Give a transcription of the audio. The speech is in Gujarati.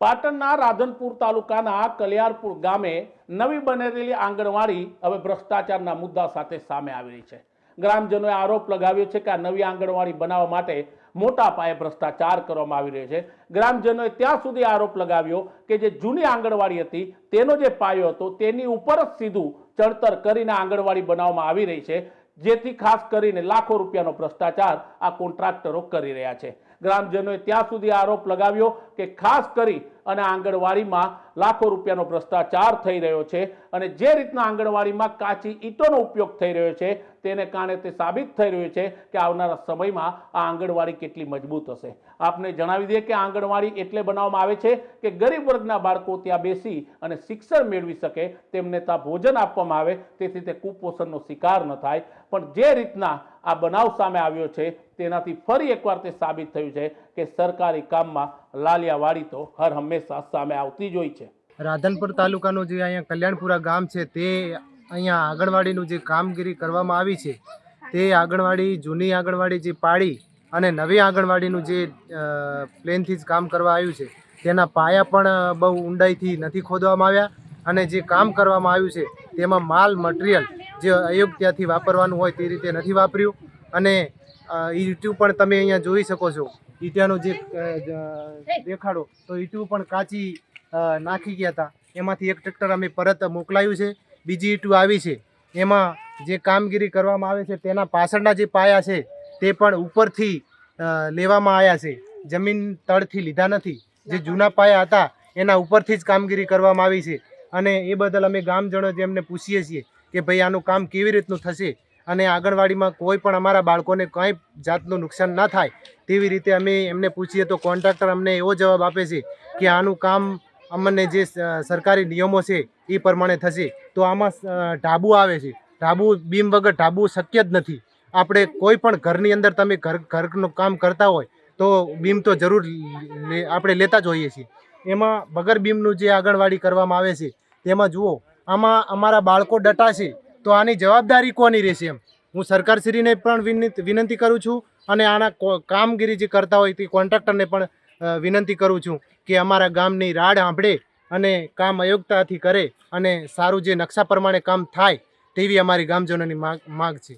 પાટણના રાધનપુર તાલુકાના કલિયારપુર ગામે નવી બનેલી આંગણવાડી હવે ભ્રષ્ટાચારના મુદ્દા સાથે સામે આવી રહી છે. ગ્રામજનોએ આરોપ લગાવ્યો છે કે આ નવી આંગણવાડી બનાવવા માટે મોટા પાયે ભ્રષ્ટાચાર કરવામાં આવી રહ્યો છે. ગ્રામજનોએ ત્યાં સુધી આરોપ લગાવ્યો કે જે જૂની આંગણવાડી હતી, તેનો જે પાયો હતો, તેની ઉપર જ સીધું ચડતર કરીને આંગણવાડી બનાવવામાં આવી રહી છે. જેથી ખાસ કરીને લાખો રૂપિયાનો ભ્રષ્ટાચાર આ કોન્ટ્રાક્ટરો કરી રહ્યા છે. ગ્રામજનોએ ત્યાં સુધી આરોપ લગાવ્યો કે ખાસ કરી અને આંગણવાડીમાં લાખો રૂપિયાનો ભ્રષ્ટાચાર થઈ રહ્યો છે અને જે રીતના આંગણવાડીમાં કાચી ઈંટોનો ઉપયોગ થઈ રહ્યો છે તેને કારણે તે સાબિત થઈ રહ્યું છે કે આવનારા સમયમાં આ આંગણવાડી કેટલી મજબૂત હશે. આપને જણાવી દઈએ કે આંગણવાડી એટલે બનાવવામાં આવે છે કે ગરીબ વર્ગના બાળકો ત્યાં બેસી અને શિક્ષણ મેળવી શકે, તેમને ત્યાં ભોજન આપવામાં આવે, તેથી તે કુપોષણનો શિકાર ન થાય. પણ જે રીતના આ બનાવ સામે આવ્યો છે તેનાથી ફરી એકવાર તે સાબિત થયું છે કે સરકારી કામમાં લાલિયાવાડી તો હર હંમેશા સામે આવતી જ હોય છે. રાધનપુર તાલુકાનું જે અહીંયા કલ્યાણપુરા ગામ છે, તે અહીંયા આંગણવાડીનું જે કામગીરી કરવામાં આવી છે, તે આંગણવાડી, જૂની આંગણવાડી જે પાડી અને નવી આંગણવાડીનું જે પ્લેનથી જ કામ કરવા આવ્યું છે, તેના પાયા પણ બહુ ઊંડાઈથી નથી ખોદવામાં આવ્યા અને જે કામ કરવામાં આવ્યું છે, તેમાં માલ, મટીરિયલ જે અયોગ્યથી વાપરવાનું હોય તે રીતે નથી વાપર્યું અને યુટ્યુબ પણ તમે અહીંયા જોઈ શકો છો. ઈંટાનું જે દેખાડો તો ઈટું પણ કાચી નાખી ગયા હતા એમાંથી એક ટ્રેક્ટર અમે પરત મોકલાયું છે. બીજી ઈટું આવી છે. એમાં જે કામગીરી કરવામાં આવે છે તેના પાછળના જે પાયા છે તે પણ ઉપરથી લેવામાં આવ્યા છે. જમીન તળથી લીધા નથી. જે જૂના પાયા હતા એના ઉપરથી જ કામગીરી કરવામાં આવી છે. અને એ બદલ અમે ગામજનો જેમને પૂછીએ છીએ કે ભાઈ આનું કામ કેવી રીતનું થશે અને આંગણવાડીમાં કોઈ પણ અમારા બાળકોને કંઈ જાતનું નુકસાન ના થાય તેવી રીતે અમે એમને પૂછીએ તો કોન્ટ્રાક્ટર અમને એવો જવાબ આપે છે કે આનું કામ અમને જે સરકારી નિયમો છે એ પ્રમાણે થશે. તો આમાં ઢાબુ આવે છે. ઢાબુ બીમ વગર ઢાબુ શક્ય જ નથી. આપણે કોઈ પણ ઘરની અંદર તમે ઘર, ઘરનું કામ કરતા હોય તો બીમ તો જરૂર આપણે લેતા જ હોઈએ છીએ. એમાં વગર બીમનું જે આંગણવાડી કરવામાં આવે છે, તેમાં જુઓ, આમાં અમારા બાળકો ડટા છે. તો આની જવાબદારી કોની રહેશે એમ? હું સરકારશ્રીને પણ વિનંતી કરું છું અને આના કામગીરી જે કરતા હોય તે કોન્ટ્રાક્ટરને પણ વિનંતી કરું છું કે અમારા ગામની રાડ સાંભળે અને કામ અયોગ્યતાથી કરે અને સારું જે નકશા પ્રમાણે કામ થાય તેવી અમારી ગામજનોની માગ માગ છે.